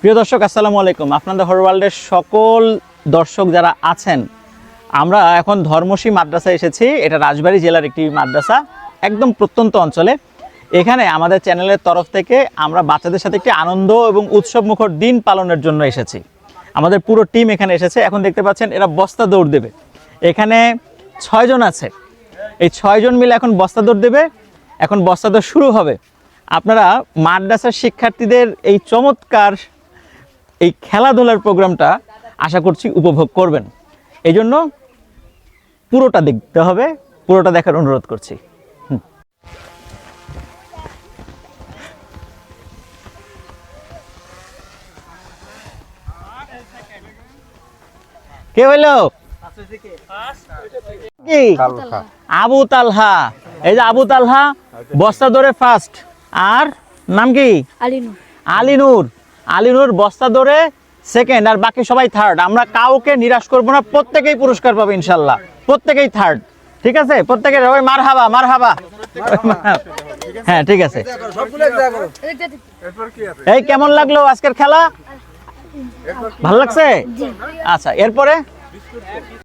প্রিয় দর্শক, আসসালামু আলাইকুম। আপনাদের হর ওয়ার্ল্ডের সকল দর্শক যারা আছেন, আমরা এখন ধর্মসী মাদ্রাসা এসেছি। এটা রাজবাড়ী জেলার একটি মাদ্রাসা, একদম প্রত্যন্ত অঞ্চলে। এখানে আমাদের চ্যানেলের তরফ থেকে আমরা বাচ্চাদের সাথে একটি আনন্দ এবং উৎসব মুখর দিন পালনের জন্য এসেছি। আমাদের পুরো টিম এখানে এসেছে। এখন দেখতে পাচ্ছেন, এরা বস্তা দৌড় দেবে। এখানে ছয়জন আছে। এই ছয়জন মিলে এখন বস্তা দৌড় দেবে। এখন বস্তা দৌড় শুরু হবে। আপনারা মাদ্রাসার শিক্ষার্থীদের এই চমৎকার এই খেলাধুলার প্রোগ্রামটা আশা করছি উপভোগ করবেন। এই জন্য পুরোটা দেখতে হবে পুরোটা দেখার অনুরোধ করছি। কে হইল? আবু তালহা। এই যে আবু তালহা বস্তা ধরে ফার্স্ট আর নাম কি? আলিনুর। আলিনুর। আলিনুর বস্তা ধরে সেকেন্ড আর বাকি সবাই থার্ড আমরা কাউকে নিরাশ করব না প্রত্যেকেই পুরস্কার পাবে ইনশাল্লাহ। প্রত্যেকেই থার্ড ঠিক আছে? প্রত্যেকের ওই মার হাবা মার হাবা হ্যাঁ ঠিক আছে। এই কেমন লাগল আজকের খেলা? ভালো লাগছে? আচ্ছা এরপরে?